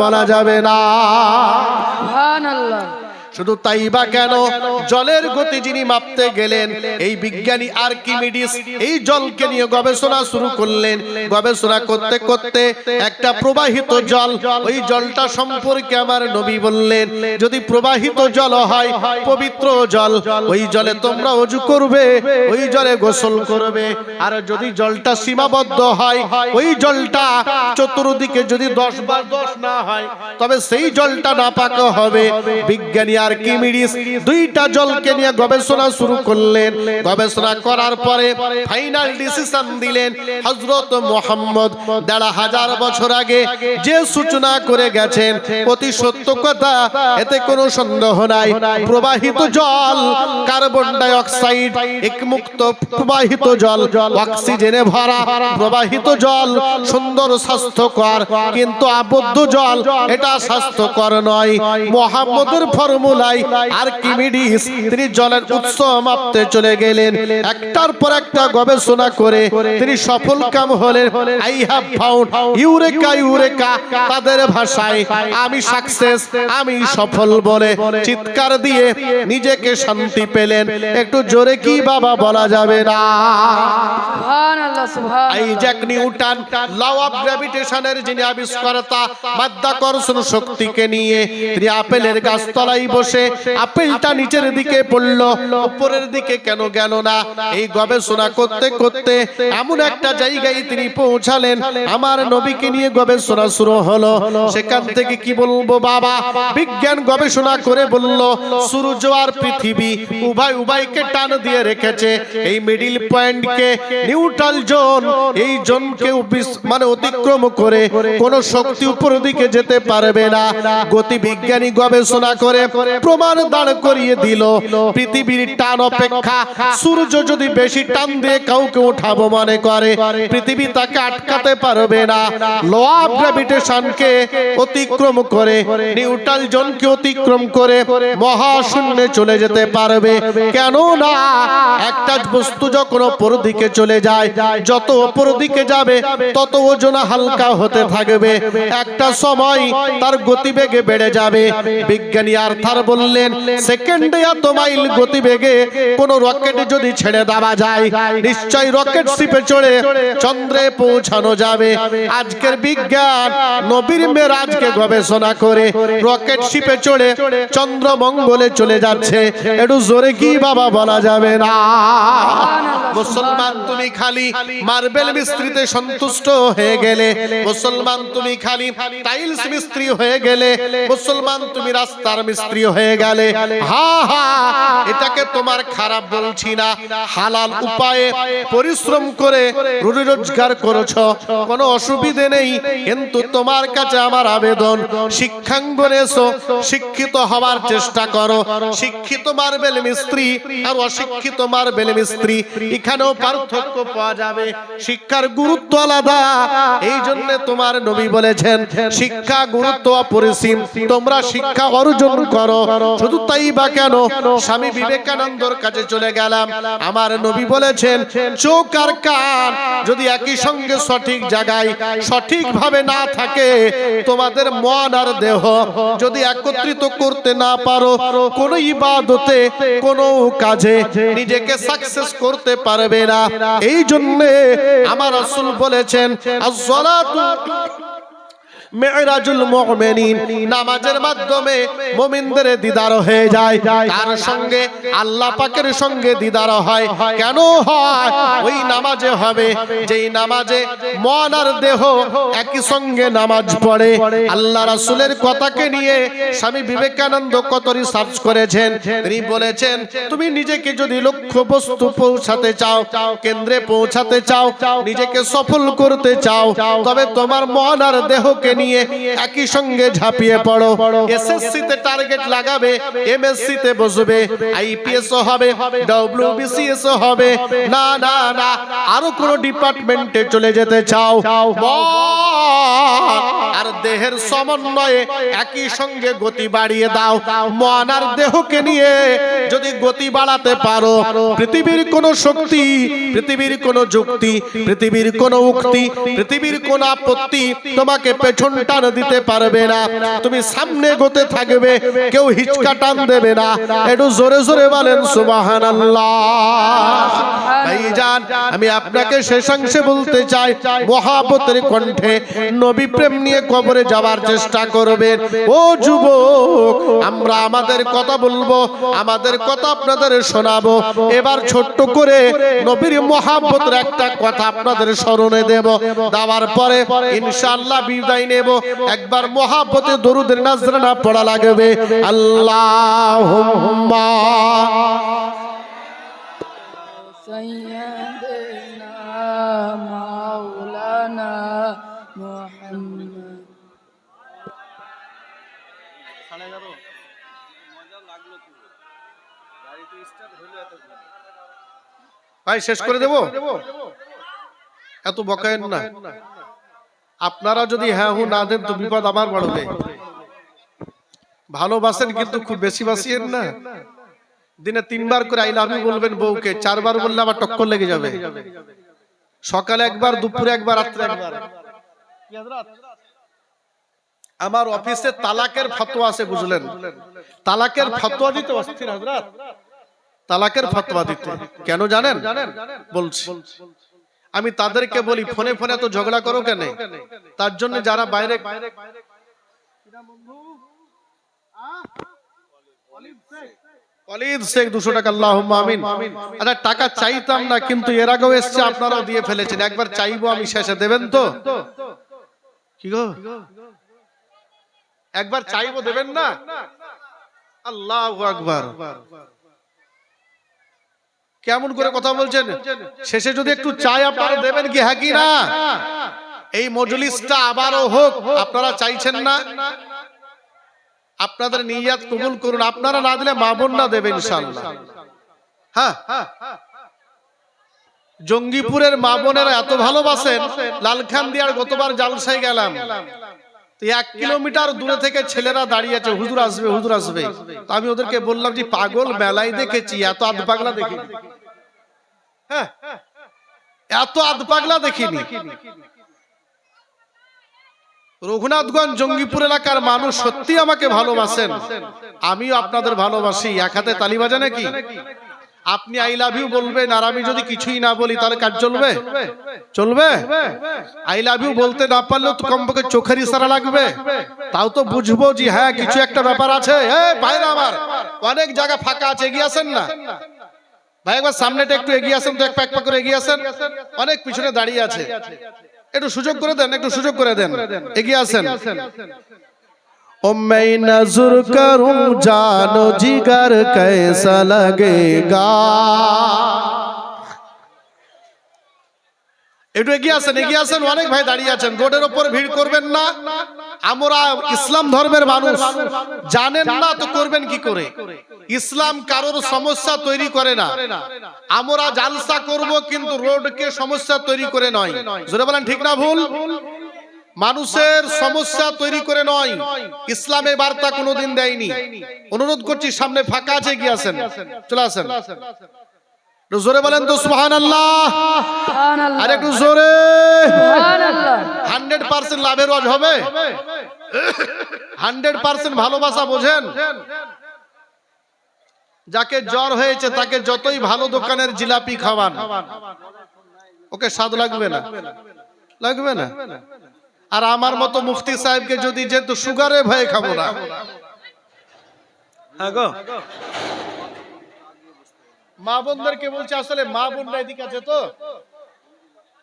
বলা যাবে না। শুধু তাই বা কেন? জলের গতি যিনি মাপতে গেলেন, এই বিজ্ঞানী আর্কিমিডিস এই জলকে নিয়ে গবেষণা শুরু করলেন। গবেষণা করতে করতে একটা প্রবাহিত জল, ওই জলটা সম্পর্কে আমার নবী বললেন, যদি প্রবাহিত জল হয়, পবিত্র জল, ওই জলে তোমরা অজু করবে, ওই জলে গোসল করবে। আর যদি জলটা সীমাবদ্ধ হয়, ওই জলটা চতুর্দিকে যদি দশ বার দশ না হয়, তবে সেই জলটা না পাকা হবে। বিজ্ঞানী দুইটা জলকে নিয়ে গবেষণা শুরু করলেন। গবেষণা করার পরে ফাইনাল ডিসিশন দিলেন দেড় হাজার বছর আগে যে সূচনা করে গেছেন, অতি সত্য কথা, এতে কোনো সন্দেহ নাই। প্রবাহিত জল কার্বন ডাই অক্সাইড একমুক্ত প্রবাহিত জল অক্সিজেনে ভরা প্রবাহিত জল, সুন্দর স্বাস্থ্যকর, কিন্তু আবদ্ধ জল, এটা স্বাস্থ্যকর নয়। মোহাম্মদের ফর্মুলায় আর্কিমিডিস তিনি জলের উৎস মাপতে চলে গেলেন। একটার পর একটা গবেষণা করে তিনি সফল কাম হলেন। I have found eureka eureka তাদের ভাষায় আমি সাকসেস আমি সফল বলে চিৎকার দিয়ে নিজেকে শান্তি পেলেন। একটু জোরে কি বাবা বলা যাবে না? আইজ্যাক নিউটন ল অফ গ্র্যাভিটেশনের যিনি আবিষ্কর্তা মাধ্যাকর্ষণ শক্তিকে নিয়ে তিনি আপেলের গাছতলায় বসে আপেলটা নিচের দিকে পড়ল উপরের দিকে কেন গেল না? এই গবেষণা করতে করতে এমন একটা জায়গায় তিনি পৌঁছালেন। আমার নবীকে নিয়ে গবেষণা শুরু হলো। সেখান থেকে কি বলব বাবা? বিজ্ঞান গবেষণা করে বলল সূর্য আর পৃথিবী উভয় উভয়কে টান দিয়ে রেখেছে। এই মিডিল পয়েন্টকে নিউট্রাল জোন এই জোনকে মানে অতিক্রম করে কোন শক্তি উপর দিকে যেতে পারবে না। গতি বিজ্ঞানী গবেষণা করে প্রমাণ দাঁড় করিয়ে দিল। পৃথিবীর টান অপেক্ষা সূর্য যদি বেশি টান দিয়ে কাউকে উঠাবো মনে করে, পৃথিবী তাকে আটকাতে পারবে না। ল অফ গ্র্যাভিটেশনকে অতিক্রম করে নিউট্রাল জোনকে অতিক্রম করে মহাশূন্যে চলে যেতে পারবে। কেন না একটা বস্তু যখন অপর দিকে চলে যায়, যত অপর দিকে যাবে, তত ওজন হালকা হতে থাকবে। একটা সময় তার গতিবেগে বেড়ে যাবে। বিজ্ঞানী আর্থার বললেন সেকেন্ডে এত মাইল গতিবেগে কোন রকেট যদি ছেড়ে দেওয়া যায় নিশ্চয় রকেট শিপে চড়ে চন্দ্রে পৌঁছানো যাবে। আজকের বিজ্ঞান নবীর মেরাজকে গবেষণা করে রকেট শিপে চড়ে চন্দ্র মঙ্গলে চলে যাচ্ছে। একটু জোরে কি বাবা বলা যাবে না? মুসলমান তুমি খালি মার্বেল মিস্ত্রিতে সন্তুষ্ট হয়ে গেলে। মুসলমান তুমি খালি টাইলস মিস্ত্রি হয়ে গেলে। মুসলমান তুমি রাস্তার মিস্ত্রি হয়ে গেলে হা হা এটাকে তোমার খারাপ বলছি না হালাল উপায়ে পরিশ্রম করে রুজি রোজগার করেছ কোনো অসুবিধে নেই কিন্তু তোমার কাছে আমার আবেদন শিক্ষাঙ্গনে এসো শিক্ষিত হওয়ার চেষ্টা করো শিক্ষিত মার্বেল মিস্ত্রি আর অশিক্ষিত মার্বেল মিস্ত্রি এখানেও পার্থক্য পাওয়া যাবে শিক্ষার গুরুত্ব আলাদা এই জন্য তোমার নবী বলেছেন শিক্ষা গুরুত্ব অপরিসীম তোমরা শিক্ষা অর্জন করো শুধু তাই বা কেন? স্বামী বিবেকানন্দর কাছে চলে গেলাম। আমার নবী বলেছেন, চোখ আর কান যদি একই সঙ্গে সঠিক জায়গায় সঠিক ভাবে না থাকে, তোমাদের মন আর দেহ যদি একত্রিত করতে না পারো, কোন ইবাদতে, কোন কাজে নিজেকে সাকসেস করতে পারবে না। এই জন্য আমার রাসূল বলেছেন আস-সালাতু মেরাজুল মুমিনিন। নামাজের মাধ্যমে মুমিনদের দিদার হয়ে যায়। তার সঙ্গে? আল্লাহ পাকের সঙ্গে দিদার হয়। কেন হয়? ওই নামাজে হবে। যেই নামাজে মন আর দেহ একই সঙ্গে নামাজ পড়ে। আল্লাহ রাসূলের কথাকে নিয়ে স্বামী বিবেকানন্দ কত রিসার্চ করেছেন। তিনি বলেছেন, তুমি নিজেকে যদি লক্ষ্য বস্তু পৌঁছাতে চাও, কেন্দ্রে পৌঁছাতে চাও, নিজেকে সফল করতে চাও, তবে তোমার মন আর দেহকে নিয়ে একই সঙ্গে ঝাঁপিয়ে পড়ো। এসএসসি তে টার্গেট লাগাবে এমএসসি তে বসবে আইপিএস হবে ডব্লিউবিসিএস হবে। না না না, আরও কোন ডিপার্টমেন্টে চলে যেতে চাও। আর দেহের সমন্বয়ে একই সঙ্গে গতি বাড়িয়ে দাও। মন আর দেহকে নিয়ে যদি গতি বাড়াতে পারো, পৃথিবীর কোন শক্তি, পৃথিবীর কোন যুক্তি, পৃথিবীর কোন উক্তি, পৃথিবীর কোন আপত্তি তোমাকে পেছন টান দিতে পারবে না। তুমি সামনে গোতে থাকবে কেউ হিচকা টান দেবে না। একটু জোরে জোরে বলেন সুবাহান ভাইজান আমি আপনাকে শেষাংশে বলতে চাই মহাবতের কণ্ঠে নবী প্রেম নিয়ে কবরে যাওয়ার চেষ্টা করবেন। ও যুবক আমরা আমাদের কথা বলব আমাদের কথা আপনাদের শোনাবো। এবার ছোট্ট করে নবীর মহাব্বতের একটা কথা আপনাদের স্মরণে দেব। দেওয়ার পরে ইনশাআল্লাহ বিদায় নেব। দেব একবার মহাব্বতে দরুদের নাজরানা পড়া লাগবে। আল্লাহ ভাই শেষ করে দেবো? এত বকায়েন না। আপনারা যদি হ্যাঁ হু না দেন তো বিপদ আমার বাড়বে ভালোবাসেন কিন্তু খুব বেশি বাসিয়েন না। দিনে তিনবার করে আই ইউ বলবেন বউকে, চারবার বললে আবার টক্কর লেগে যাবে। সকালে একবার, দুপুরে একবার, রাত্রে একবার। আমার অফিসে তালাকের ফতোয়া আছে, বুঝলেন? তালাকের ফতোয়া দিতে অস্থির, হযরত। তালাকের ফতোয়া দিতে। কেন জানেন? বলছি। আমি তাদেরকে বলি ফোনে ফোনে তো ঝগড়া করো কেন? তার জন্য যারা বাইরে অলিদ শেখ দুশো টাকা আল্লাহ আমিন। আচ্ছা টাকা চাইতাম না কিন্তু এর আগেও এসছে আপনারাও দিয়ে ফেলেছেন। একবার চাইব আমি শেষে দেবেন তো? কি গো? একবার চাইব দেবেন না? আল্লাহ আকবার। কেমন করে কথা বলছেন? শেষে যদি একটু চাই আপনারা দেবেন কি? হ্যাঁ কি না? এই মজলিসটা আবারও হোক আপনারা চাইছেন না? আপনাদের নিয়াত কবুল করুন। আপনারা না দিলে মা বোন না দেবেন ইনশাআল্লাহ। হ্যাঁ। জঙ্গিপুরের মা বোনেরা এত ভালোবাসেন। লালখান দিয়ার গতবার জালসাই গেলাম। তো এক কিলোমিটার দূরে থেকে ছেলেরা দাঁড়িয়ে আছে হুজুর আসবে হুজুর আসবে। তো আমি ওদেরকে বললাম যে পাগল মেলায় দেখেছি এত আধ পাগলা দেখিনি। হ্যাঁ এত আধ পাগলা দেখিনি। রঘুনাথগঞ্জ জঙ্গিপুর এলাকার মানুষ সত্যি আমাকে ভালোবাসেন। আমিও আপনাদের ভালোবাসি। এক হাতে তালি বাজে নাকি? আপনি আই লাভ ইউ বলবেন, আর আমি যদি কিছুই না বলি, তাহলে কাজ চলবে? চলবে? আই লাভ ইউ বলতে না পারলেও তো কমপক্ষে চোখের ইশারা লাগবে। তাও তো বুঝব যে হ্যাঁ কিছু একটা ব্যাপার আছে। ভাইরা আমার, অনেক জায়গা ফাঁকা আছে, এগিয়ে আসেন না। ভাই, একবার সামনেটা একটু এগিয়ে আসেন তো, এক প্যাক প্যাক করে এগিয়ে আসেন। অনেক পিছনে দাঁড়িয়ে আছে। একটু সুযোগ করে দেন, একটু সুযোগ করে দেন। এগিয়ে আসেন। मैं नजर करूं जानो जिगर कैसा लगेगा একটু এগিয়ে আসেন এগিয়ে আসেন অনেক ভাই দাঁড়িয়ে আছেন রোডের ওপর ভিড় করবেন না আমরা ইসলাম ধর্মের মানুষ জানেন না তো করবেন কি করে ইসলাম কারোর সমস্যা তৈরি করে না আমরা জালসা করব কিন্তু রোডকে সমস্যা তৈরি করে নয় জোরে বলেন ঠিক না ভুল মানুষের সমস্যা তৈরি করে নয়। ইসলামে বার্তা কোনোদিন দেয়নি। অনুরোধ করছি সামনে ফাঁকা আছে গিয়েছেন চলে আসেন। জোরে বলেন তো সুহান আল্লাহ আর একটু জোরে। হান্ড্রেড পার্সেন্ট লাভের ওয়াজ হবে। হান্ড্রেড পার্সেন্ট ভালোবাসা বোঝেন। যাকে জ্বর হয়েছে তাকে যতই ভালো দোকানের জিলাপি খাওয়ান। ওকে স্বাদ লাগবে না? লাগবে না। আর আমার মতো মুফতি সাহেবকে যদি যেহেতু সুগারে ভয়ে খাব না। হ্যাঁ মা বোনদেরকে বলছে আসলে মা বোনরা এদিকে আছে তো?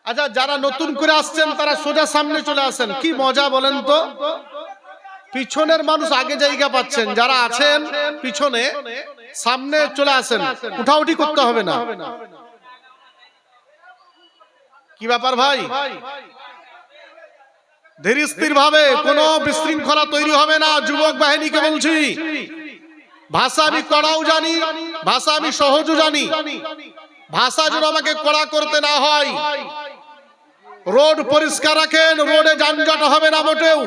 আচ্ছা যারা নতুন করে আসছেন তারা সোজা সামনে চলে আসেন। কি মজা বলেন তো? পিছনের মানুষ আগে জায়গা পাচ্ছেন যারা আছেন পিছনে সামনে চলে আসেন। উঠাউঠি করতে হবে না। কি ব্যাপার ভাই? ধীর স্থির ভাবে কোনো বিশৃঙ্খলা তৈরি হবে না, যুবক বাহিনীকে বলছি। ভাষা আমি কড়াও জানি, ভাষা আমি সহজও জানি। ভাষা যেন আমাকে কড়া করতে না হয়। রোড পরিষ্কার রাখেন, রোডে যানজট হবে না মোটেও।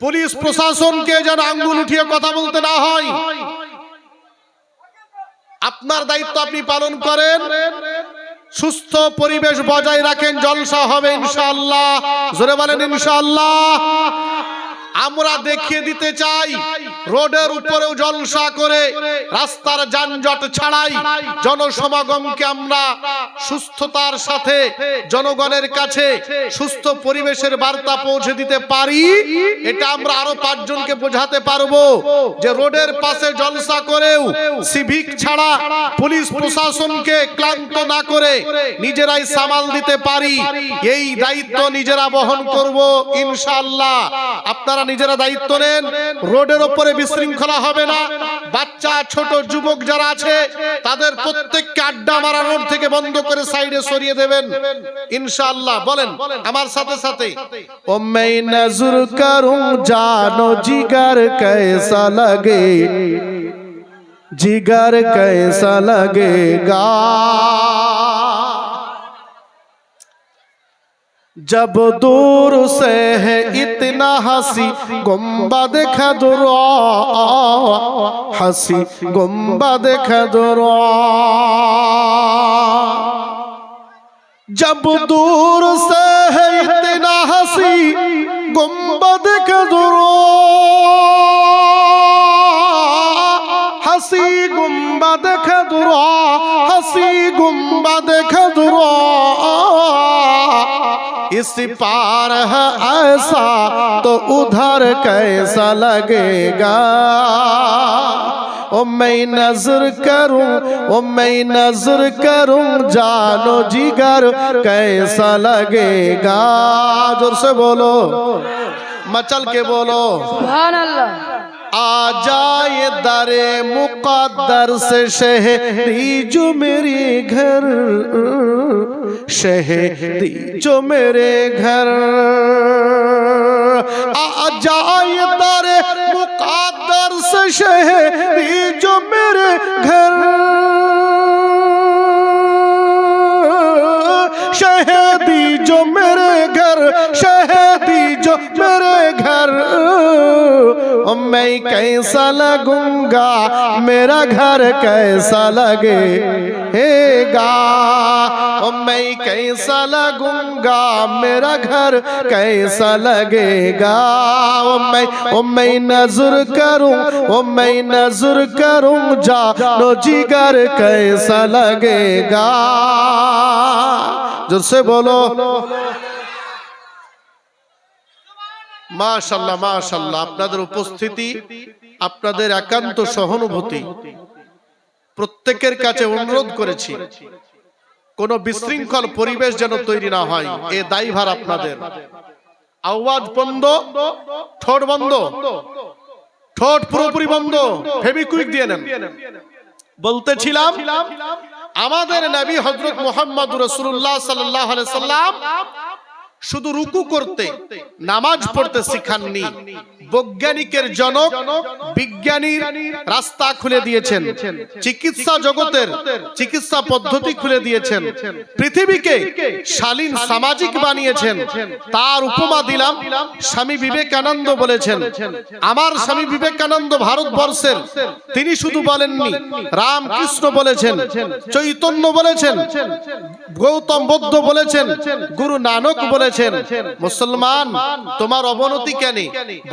পুলিশ প্রশাসনকে যেন আঙ্গুল উঠিয়ে কথা বলতে না হয়। আপনার দায়িত্ব আপনি পালন করেন। সুস্থ পরিবেশ বজায় রাখেন জলসা হবে ইনশাআল্লাহ। জোরে বলেন ইনশাআল্লাহ। আমরা দেখিয়ে দিতে চাই রোডের উপরেও জলসা করে রাস্তার যানজট ছাড়াই জনসমাগমকে আমরা সুস্থতার সাথে জনগণের কাছে সুস্থ পরিবেশের বার্তা পৌঁছে দিতে পারি? এটা আমরা আরও পাঁচজনকে বোঝাতে পারব যে রোডের পাশে জলসা করেও সিভিক ছাড়া পুলিশ প্রশাসনকে ক্লান্ত না করে নিজেরাই সামাল দিতে পারি। এই দায়িত্ব নিজেরা বহন করব ইনশাআল্লাহ। আপনারা নিজেরা দায়িত্ব নেন রোডের ওপরে বিশৃঙ্খলা হবে না বাচ্চা ছোট যুবক যারা আছে তাদের প্রত্যেককে আড্ডা মারা রোড থেকে বন্ধ করে সাইডে সরিয়ে দেবেন ইনশাআল্লাহ বলেন আমার সাথে সাথে ও मैं नजर करूं जानो जिगर कैसा लगे जिगर कैसा लगेगा जब दूर से है इतना हंसी गुम्बद खदरा हंसी गुम्बद खदरा जब दूर से है इतना हंसी गुम्बद खदरा हंसी गुम्बद खदरा اس پار ہے ایسا تو ادھر کیسا لگے گا؟ او میں نظر کروں، او میں نظر کروں، جانو جگر کیسا لگے گا؟ جور سے بولو۔ مچل کے بولو۔ سبحان اللہ۔ آ جائے در مقدر سے شہری جو میرے گھر۔ شہری جو میرے گھر۔ آ جائے در مقدر سے شہری جو میرے گھر۔ میں کیسا لگوں گا؟ میرا گھر کیسا لگے گا؟ میں کیسا لگوں گا؟ میرا گھر کیسا لگے گا؟ میں نظر کروں میں نظر کروں جا نو جگر کیسا لگے گا؟ جس سے بولو۔ মাশাল্লাহ মাশাল্লাহ আপনাদের উপস্থিতি, আপনাদের একান্ত সহানুভূতি। প্রত্যেকের কাছে অনুরোধ করেছি, কোন বিশৃঙ্খল পরিবেশ যেন তৈরি না হয়, এ দায়ভার আপনাদের। আওয়াজ বন্ধ, ঠোঁট বন্ধ, ঠোঁট পুরোপুরি বন্ধ ফেবিকুইক দিয়ে নেন। বলতেছিলাম, আমাদের নবী হজরত মোহাম্মদ রসুল্লাহ সাল্লাহ সাল্লাম শুধু রুকু করতে নামাজ পড়তে শিখাননি। বৈজ্ঞানিকের জনক বিজ্ঞানীর রাস্তা খুলে দিয়েছেন। চিকিৎসা জগতের চিকিৎসা পদ্ধতি খুলে দিয়েছেন। পৃথিবীকে শালীন সামাজিক বানিয়েছেন। তার উপমা দিলাম স্বামী বিবেকানন্দ বলেছেন। আমার স্বামী বিবেকানন্দ ভারতবর্ষের তিনি শুধু বলেননি রামকৃষ্ণ বলেছেন চৈতন্য বলেছেন গৌতম বুদ্ধ বলেছেন গুরু নানক বলেছেন মুসলমান, তোমার অবনতি কেন?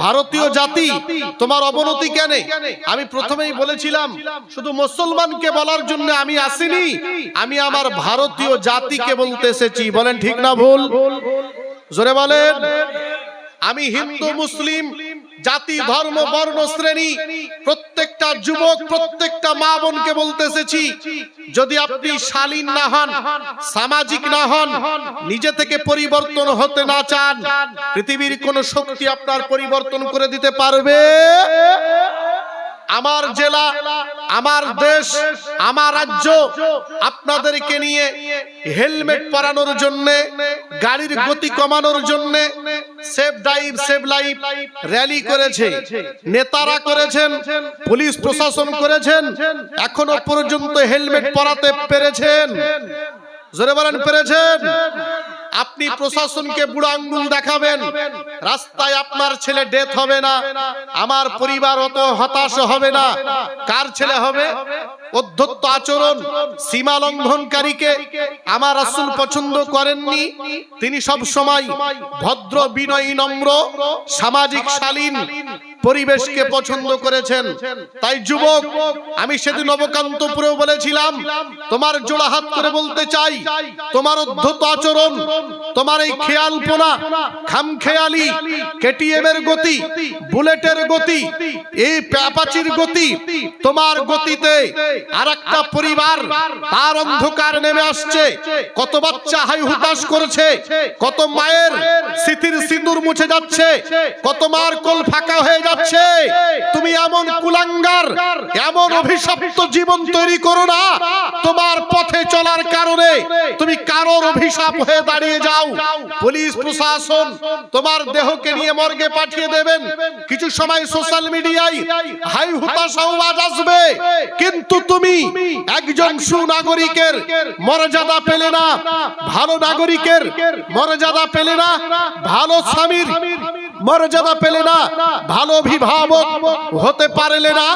ভারতীয় জাতি, তোমার অবনতি কেন? আমি প্রথমেই বলেছিলাম, শুধু মুসলমানকে বলার জন্য আমি আসিনি, আমি আমার ভারতীয় জাতিকে বলতে এসেছি। বলেন ঠিক না ভুল? জোরে বলেন, আমি হিন্দু, মুসলিম জাতি ধর্ম বর্ণ শ্রেণি প্রত্যেকটা যুবক প্রত্যেকটা মা বোনকে বলতে এসেছি যদি আপনি শালীন না হন সামাজিক না হন নিজে থেকে পরিবর্তন হতে না চান পৃথিবীর কোন শক্তি আপনার পরিবর্তন করে দিতে পারবে? আমার জেলা আমার দেশ আমার রাজ্য আপনাদেরকে নিয়ে হেলমেট পরানোর জন্য গাড়ির গতি কমানোর জন্য safe drive save life rally করেছে। নেতারা করেছেন পুলিশ প্রশাসন করেছেন এখনও পর্যন্ত হেলমেট পরাতে পেরেছেন। জোরে বলেন পেরেছেন? আপনি প্রশাসনকে বুড়ো আঙ্গুল দেখাবেন। রাস্তায় আপনার ছেলে ডেথ হবে না। আমার পরিবার অত হতাশ হবে না। কার ছেলে হবে? অধ্যত্ত আচরণ। সীমা লঙ্ঘনকারীকে আমার রাসূল পছন্দ করেননি। তিনি সব সময় ভদ্র বিনয়ী নম্র সামাজিক শালীন। পরিবেশকে পছন্দ করেছেন। তাই যুবক আমি সেদিন অবকান্তপুরেও বলেছিলাম তোমার জোড়া হাত করে বলতে চাই তোমার অধ্যত আচরণ তোমার এই খেয়ালপোনা খামখেয়ালি কেটিএম এর গতি বুলেটের গতি এই প্যাপাচির গতি তোমার গতিতে আর একটা পরিবার তার অন্ধকার নেমে আসছে। কত বাচ্চা হাই হুতাশ করেছে কত মায়ের স্মৃতির সিঁদুর মুছে যাচ্ছে কত মার কোল ফাঁকা হয়ে যাচ্ছে তুমি এমন কুলাঙ্গার, এমন অভিশপ্ত জীবন তৈরি করো না। তোমার পথে চলার কারণে তুমি কারোর অভিশাপ হয়ে দাঁড়িয়ে যাও। পুলিশ প্রশাসন তোমার দেহকে নিয়ে মর্গে পাঠিয়ে দেবেন। কিছু সময় সোশ্যাল মিডিয়ায় হাই হুতাশা আওয়াজ আসবে। কিন্তু তুমি একজন সুনাগরিকের মর্যাদা পেলে না, ভালো নাগরিকের মর্যাদা পেলে না, ভালো স্বামীর মর্যাদা পেলে না, ভালো অভিভাবক হতে পারলে না,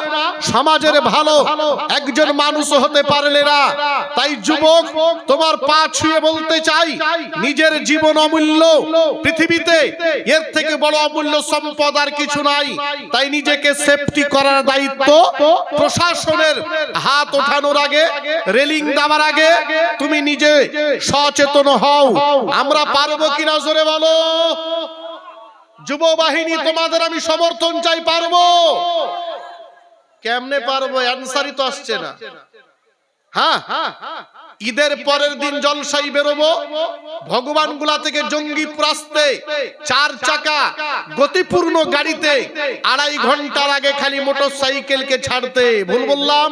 সমাজের ভালো একজন মানুষ হতে পারলে না। তাই যুবক, তোমার পা ছুঁয়ে বলতে চাই, নিজের জীবন অমূল্য, পৃথিবীতে এর থেকে বড় অমূল্য সম্পদ আর কিছু নাই। তাই নিজেকে সেফটি করার দায়িত্ব প্রশাসনের হাত ওঠানোর আগে রেলিং দেওয়ার আগে, তুমি নিজে সচেতন হও। আমরা পারব কিনা জোরে বলো? যুব বাহিনী তোমাদের আমি সমর্থন চাই, পারব? কেমনে পারব? অ্যান্সারই তো আসছে না। হ্যাঁ? ঈদের পরের দিন জলসাই বেরোবো। ভগবানগুলা থেকে জঙ্গি প্রাস্তে চার চাকা গতিপূর্ণ গাড়িতে আড়াই ঘণ্টার আগে খালি মোটর সাইকেলকে ছাড়তে। ভুল বললাম?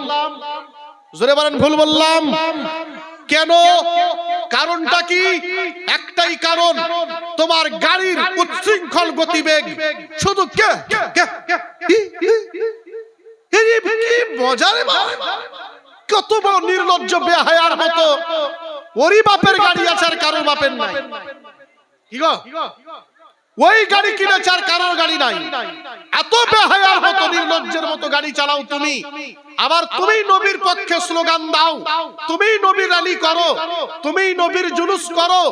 জোরে বলেন, ভুল বললাম? কেন? কারণটা কি? একটাই কারণ, তোমার গাড়ির উচ্ছৃঙ্খল গতিবেগ। শুধু কে? বজারে। কত বড় নির্লজ্জ বেহায়ার মতো। ওরই বাপের গাড়ি আছে আর কারোর বাপের নাই। কি গো? ওই গাড়ি কিনেছে আর কারোর গাড়ি নাই। এত বেহায়ার মতো, নির্লজ্জের মতো গাড়ি চালাও তুমি। আবার তুমি নবীর পক্ষে স্লোগান দাও। তুমি নবীর রালি করো। তুমি নবীর জুলুস করো।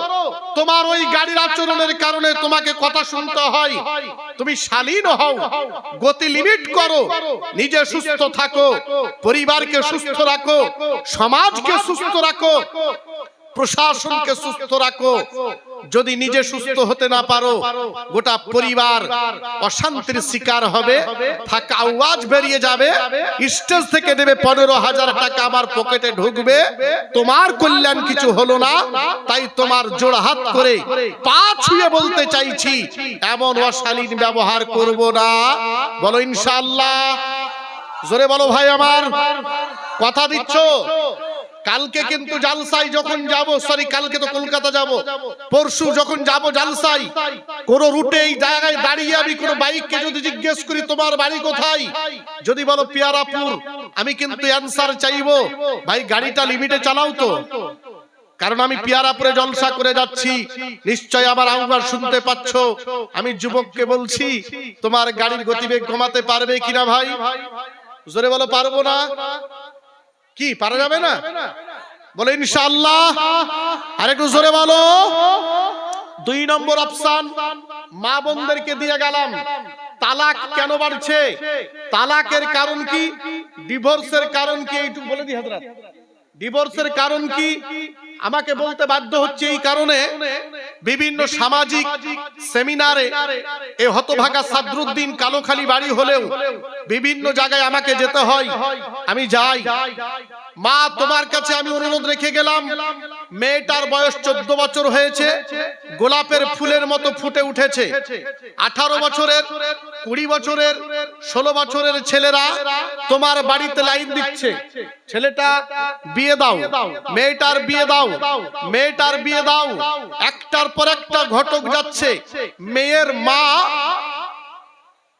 তোমার ওই গাড়ির আচরণের কারণে তোমাকে কথা শুনতে হয়। তুমি শালীন হও। গতি লিমিট করো। নিজে সুস্থ থাকো। পরিবারকে সুস্থ রাখো। সমাজকে সুস্থ রাখো। প্রশাসনকে সুস্থ রাখো। যদি নিজে সুস্থ হতে না পারো, গোটা পরিবার অশান্তির শিকার হবে, থাকা আওয়াজ বেরিয়ে যাবে, স্টেজ থেকে দেবে পনেরো হাজার টাকা আমার পকেটে ঢুকবে, তোমার কল্যাণ কিছু হলো না, তাই তোমার জোড় হাত করে পা ছুঁয়ে বলতে চাইছি, এমন অশালীন ব্যবহার করব না। বলো ইনশাল্লাহ জোরে বলো ভাই আমার, কথা দিচ্ছ? কালকে কিন্তু জালসাই যখন যাব সরি কালকে তো কলকাতা যাব। পরশু যখন যাব জালসাই কোন রুটে এই জায়গায় দাঁড়িয়ে আমি কোন বাইককে যদি জিজ্ঞেস করি তোমার বাড়ি কোথায়? যদি বলো পিয়ারাপুর আমি কিন্তু অ্যানসার চাইব। ভাই গাড়িটা লিমিটে চালাও তো। কারণ আমি পিয়ারাপুরে জলসা করে যাচ্ছি। নিশ্চয় আবার আহ্বান শুনতে পাচ্ছ। আমি যুবককে বলছি তোমার গাড়ির গতিবেগ কমাতে পারবে কিনা ভাই? জোরে বলো পারব না? কি পারা যাবে না? বলে ইনশাল্লাহ আর একটু জোরে বলো। দুই নম্বর অপশান মা বোনদেরকে দিয়ে গেলাম। তালাক কেন বাড়ছে? তালাকের কারণ কি? ডিভোর্সের কারণ কি? এইটুকু বলে দি হাজরাত। ডিভোর্সের কারণ কি? আমাকে বলতে বাধ্য হচ্ছে এই কারণে বিভিন্ন সামাজিক সেমিনারে এ হতভাগা সাদরুদ্দিন কালোখালি বাড়ি হলেও বিভিন্ন জায়গায় আমাকে যেতে হয়। আমি যাই। মা, তোমার কাছে আমি অনুরোধ রেখে গেলাম। মেয়েটার বয়স চোদ্দ বছর হয়েছে, গোলাপের ফুলের মতো ফুটে উঠেছে। আঠারো বছরের, কুড়ি বছরের, ষোলো বছরের ছেলেরা তোমার বাড়িতে লাইন দিচ্ছে। ছেলেটা, বিয়ে দাও। মেয়েটার বিয়ে দাও। মেয়েটার বিয়ে দাও। একটার পর একটা ঘটক যাচ্ছে। মেয়ের মা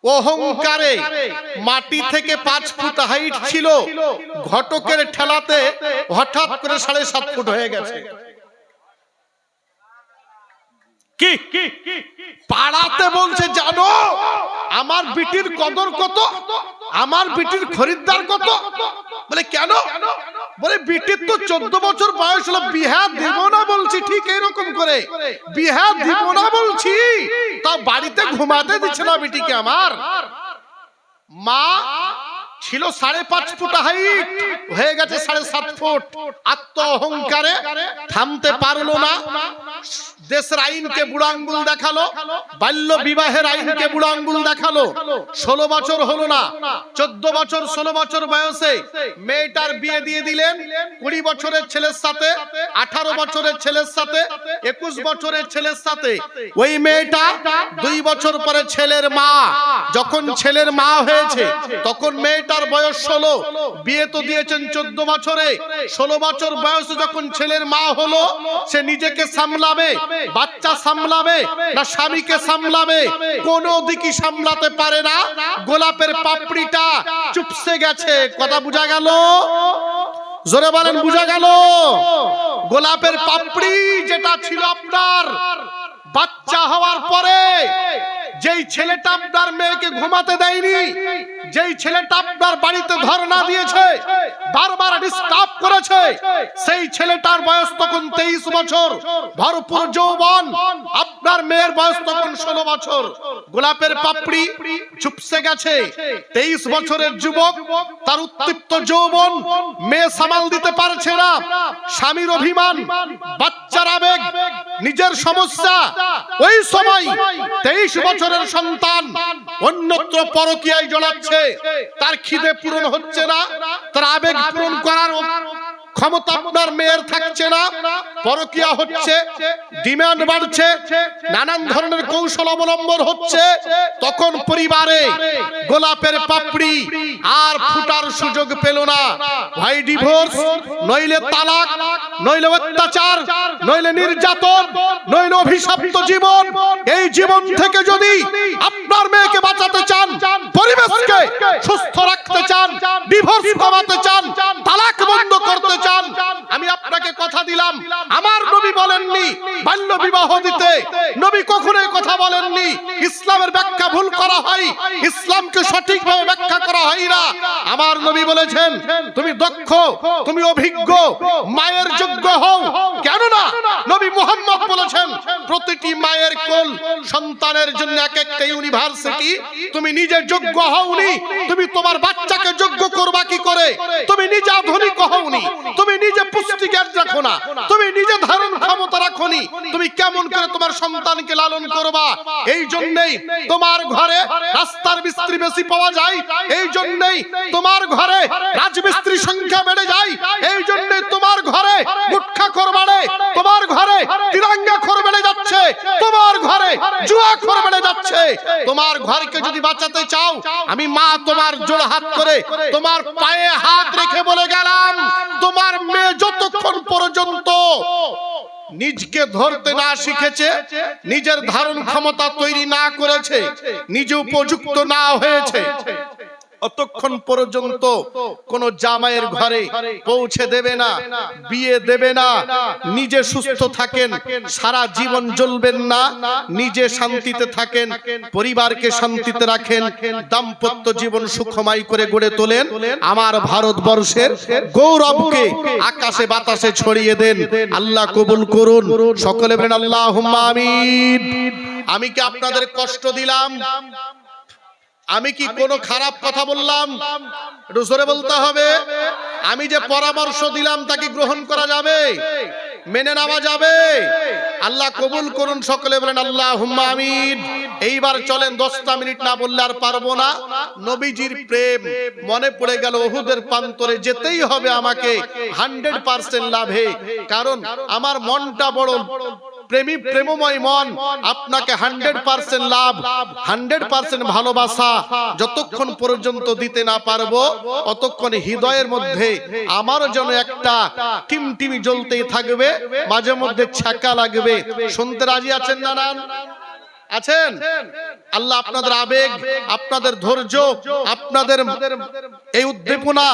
অহংকারে মাটি থেকে পাঁচ ফুট হাইট ছিল। ঘটকের ঠেলাতে হঠাৎ করে সাড়ে সাত ফুট হয়ে গেছে। কি? পাড়াতে বলছে জানো আমার বিটির কদর কত? আমার বিটির খরিদ্দার কত? বলে কেন? বলে বিটির তো চোদ্দ বছর বয়স হলো, বিহা দিব না বলছি, ঠিক এরকম করে। বিহা দিব না বলছি। তা বাড়িতে ঘুমাতে দিচ্ছে না বিটিকে আমার। মা ছিল সাড়ে পাঁচ ফুট হাইট, হয়ে গেছে সাড়ে সাত ফুট। আত্ম অহংকারে থামতে পারল না। দেশের আইনকে বুড়ো আঙ্গুল দেখাল, বাল্য বিবাহের আইনকে বুড়ো আঙ্গুল দেখাল। ষোলো বছর হলো না, চোদ্দ বছর, ষোলো বছর বয়সে মেয়েটার বিয়ে দিয়ে দিলেন। কুড়ি বছরের ছেলের সাথে, আঠারো বছরের ছেলের সাথে, একুশ বছরের ছেলের সাথে। ওই মেয়েটা দুই বছর পরে ছেলের মা। যখন ছেলের মা হয়েছে, তখন মেয়েটার বয়স ষোলো। বিয়ে তো দিয়েছেন চোদ্দ বছরে। ষোলো বছর বয়সে যখন ছেলের মা হলো, সে নিজেকে সামলাবে বাচ্চা সামলাবে না স্বামীকে সামলাবে কোন দিকই সামলাতে পারে না। গোলাপের পাপড়িটা চুপসে গেছে। কথা বোঝা গেল? জোরে বলেন বোঝা গেল? গোলাপের পাপড়ি যেটা ছিল আপনার বাচ্চা হওয়ার পরে যেই ছেলেটা আপনার মেয়েকে ঘুমাতে দেয়নি, যেই ছেলেটা আপনার বাড়িতে ধর্ণা দিয়েছে, বারবার ডিস্টার্ব করেছে, সেই ছেলেটার বয়স তখন তেইশ বছর। ভরপুর যৌবন, আপনার মেয়ের বয়স তখন ষোলো বছর। গোলাপের পাপড়ি চুপসে গেছে। তেইশ বছরের যুবক, তার উত্তপ্ত যৌবন মেয়ে সামাল দিতে পারছে না। স্বামীর অভিমান, বাচ্চার আবেগ, নিজের সমস্যা। ওই সময় তেইশ বছরের সন্তান অন্যত্র পরকিয়ায় জড়াচ্ছে তার খিদে পূরণ হচ্ছে না তার আবেগ পূরণ করার ক্ষমতা আপনার মেয়ের থাকছে না, পরকিয়া হচ্ছে, ডিমান্ড বাড়ছে, নানান ধরনের কৌশল অবলম্বন হচ্ছে, তখন পরিবারে গোলাপের পাপড়ি আর ফুটার সুযোগ পেল না। ভাই ডিভোর্স, নইলে তালাক, নইলে অত্যাচার, নইলে নির্যাতন, নইলে অভিশপ্ত জীবন। এই জীবন থেকে যদি আপনার মেয়েকে বাঁচাতে চান, পরিবেশকে সুস্থ রাখতে চান ডিভোর্স কমাতে চান, তালাক বন্ধ করতে চান আমি আপনাকে কথা দিলাম। আমার নবী বলেননি, বাল্য বিবাহ দিতে। নবী কখনোই কথা বলেননি, ইসলামের ব্যাখ্যা ভুল করা হয়, ইসলামকে সঠিকভাবে ব্যাখ্যা করা হয় না। আমার নবী বলেছেন, তুমি দক্ষ, তুমি অভিজ্ঞ, মায়ের যোগ্য হও। কেন না নবী মোহাম্মদ বলেছেন, প্রতিটি মায়ের কোল সন্তানের জন্য এক একটা ইউনিভার্সিটি। তুমি নিজে যোগ্য হওনি, তুমি তোমার বাচ্চাকে যোগ্য করবা কি করে? তুমি নিজে আধুনিক হওনি তুমি নিজে পুষ্টি জ্ঞান রাখো না। তুমি নিজে ধারণ ক্ষমতা রাখোনি তুমি কেমন করে তোমার সন্তানকে লালন করবা? এই জন্যই তোমার ঘরে রাস্তার মিস্ত্রি বেশি পাওয়া যায়। এই জন্যই তোমার ঘরে রাজমিস্ত্রির সংখ্যা বেড়ে যায়। এই জন্যই তোমার ঘরে গুটখা খোর বাড়ে। তোমার ঘরে তিরঙ্গা খোর বেড়ে যাচ্ছে। তোমার ঘরে জুয়া খোর বেড়ে যাচ্ছে। তোমার ঘরকে যদি বাঁচাতে চাও, আমি মা তোমার জোড় হাত করে তোমার পায়ে হাত রেখে বলে গেলাম, তোমার মেয়ে যতক্ষণ পর্যন্ত নিজকে ধরতে না শিখেছে, নিজের ধারণ ক্ষমতা তৈরি না করেছে, নিজে উপযুক্ত না হয়েছে অতক্ষণ পর্যন্ত কোন জামাইয়ের ঘরে পৌঁছে দেবে না বিয়ে দেবে না নিজে সুস্থ থাকেন সারা জীবন জ্বলবেন না নিজে শান্তিতে থাকেন পরিবারকে শান্তিতে রাখেন দাম্পত্য জীবন সুখময় করে গড়ে তোলেন আমার ভারতবর্ষের গৌরবকে আকাশে বাতাসে ছড়িয়ে দেন আল্লাহ কবুল করুন সকলে বলেন আল্লাহ আমিন। আমি কি আপনাদের কষ্ট দিলাম? আমি কি কোনো খারাপ কথা বললাম? একটু জোরে বলতে হবে। আমি যে পরামর্শ দিলাম তাকে গ্রহণ করা যাবে। মেনে নেওয়া যাবে। আল্লাহ কবুল করুন। সকলে বলেন আল্লাহ আমিন। এইবার চলেন দশটা মিনিট না বললে আর পারব না। নবীজির প্রেম। মনে পড়ে গেল ওহুদের প্রান্তরে যেতেই হবে আমাকে। হান্ড্রেড পার্সেন্ট লাভে। কারণ আমার মনটা বড় প্রেমী প্রেমময় মন, আপনাকে hundred percent love, hundred percent ভালোবাসা। যতক্ষণ পর্যন্ত দিতে না পারব, অতক্ষণ হৃদয়ের মধ্যে আমার জন্য একটা টিমটিমি জ্বলতেই থাকবে, মাঝে মধ্যে ছ্যাকা লাগবে। শুনতে রাজি আছেন না আছেন? আল্লাহ আপনাদের আবেগ আপনাদের ধৈর্য আপনাদের এই উদ্দীপনা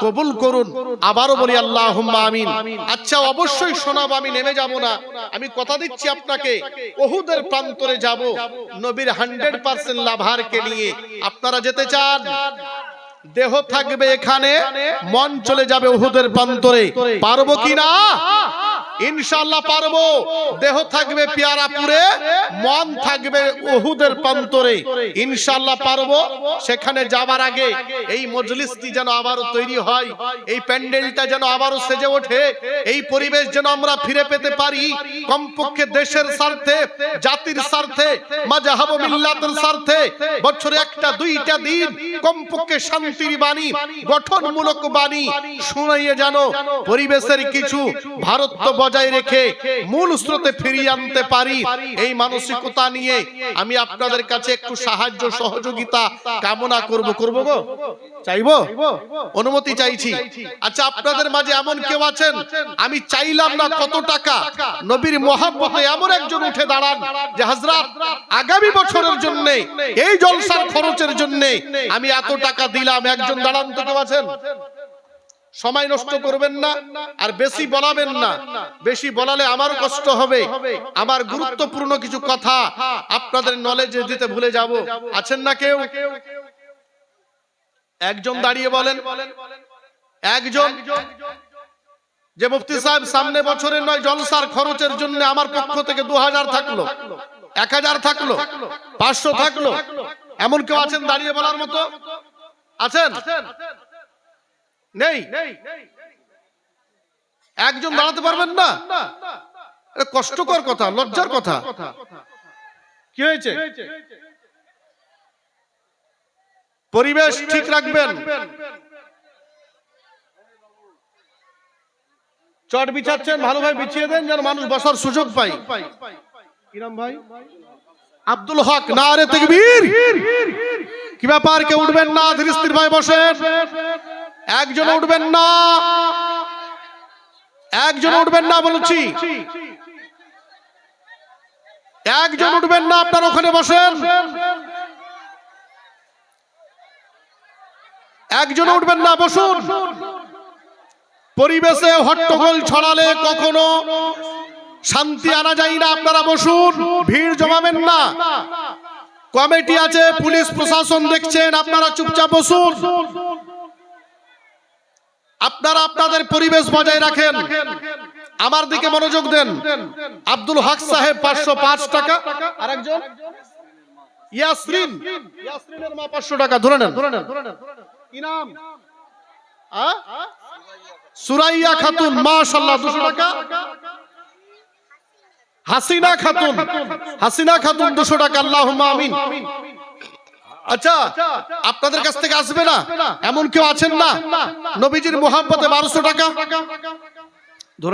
কবুল করুন। আবারও বলি আল্লাহ আমিন। আচ্ছা অবশ্যই শোনাব আমি নেমে যাব না। আমি কথা দিচ্ছি আপনাকে। ওহুদের প্রান্তরে যাব। নবীর হান্ড্রেড পার্সেন্ট লাভারকে নিয়ে। আপনারা যেতে চান? দেহ থাকবে এখানে। মন চলে যাবে উহুদের প্রান্তরে। পারব কি না? ইনশাল্লাহ পারব। দেহ থাকবে পিয়ারাপুরে, মন থাকবে উহুদের প্রান্তরে। ইনশাল্লাহ পারব। সেখানে যাবার আগে এই মজলিসটি যেন আবারও তৈরি হয়, এই প্যান্ডেলটা যেন আবারও সেজে ওঠে, এই পরিবেশ যেন আমরা ফিরে পেতে পারি, কমপক্ষে দেশের স্বার্থে, জাতির স্বার্থে মাজাহাব মিল্লাতের স্বার্থে, বছরে একটা, দুইটা দিন কমপক্ষে শান্তির বাণী, গঠনমূলক বাণী শুনাইয়ে জানো পরিবেশের কিছু ভারত বজায় রেখে মূল স্রোতে ফিরিয়ে আনতে পারি এই মানসিকতা নিয়ে আমি আপনাদের কাছে একটু সাহায্য, সহযোগিতা কামনা করব। করব গো? চাইব? অনুমতি চাইছি। আচ্ছা আপনাদের মাঝে এমন কেউ আছেন? আমি চাইলাম না কত টাকা। নবীর মহাব্বতে এমন একজন উঠে দাঁড়ান যে হাজরাত আগামী বছরের জন্য, এই জলসার খরচের জন্য আমি এত টাকা দিলাম। একজন দাঁড়ান তো কেউ আছেন? সময় নষ্ট করবেন না আর বেশি বলাবেন না। বেশি বলালে আমারও কষ্ট হবে। আমার গুরুত্বপূর্ণ কিছু কথা আপনাদের নলেজে দিতে ভুলে যাব। আছেন না কেউ? একজন দাঁড়িয়ে বলেন। একজন। যে মুফতি সাহেব সামনে বছরের নয় জলসার খরচের জন্য আমার পক্ষ থেকে দু হাজার থাকল। এক হাজার থাকল। পাঁচশো থাকল। এমন কেউ আছেন দাঁড়িয়ে বলার মতো? আছেন। নেই। একজন দাঁড়াতে পারবেন না? এটা কষ্টকর কথা লজ্জার কথা কি হয়েছে? পরিবেশ ঠিক রাখবেন। চট বিছাচ্ছেন ভালোভাবে বিছিয়ে দেন যেন মানুষ বসার সুযোগ পায়। কিরাম ভাই? আব্দুল হক না রে তেকবীর। কি ব্যাপার কেউ উঠবেন না? ধীর স্থির ভাই বসেন। একজন উঠবেন না। একজন উঠবেন না বলছি। একজন উঠবেন না, আপনার ওখানে বসেন। একজন উঠবেন না, বসুন। পরিবেশে হট্টগোল ছড়ালে কখনো শান্তি আনা যায় না, আপনারা বসুন। ভিড় জমাবেন না। কমিটি আছে, পুলিশ প্রশাসন দেখছেন, আপনারা চুপচাপ বসুন। আপনারা আপনাদের পরিবেশ বজায় রাখেন। আমার দিকে মনোযোগ দেন। আব্দুল হক সাহেব পাঁচশো পাঁচ টাকা। আরেকজন? ইয়াসরিন। ইয়াসরিনের মা পাঁচশো টাকা। ধরে নেন? সুরাইয়া খাতুন দুশো টাকা। হাসিনা খাতুন। হাসিনা খাতুন, দুশো টাকা। আল্লাহ আমিন। আচ্ছা আপনাদের কাছ থেকে আসবে না? এমন কেউ আছেন না? নবীজির মোহাম্মতে বারোশো টাকা?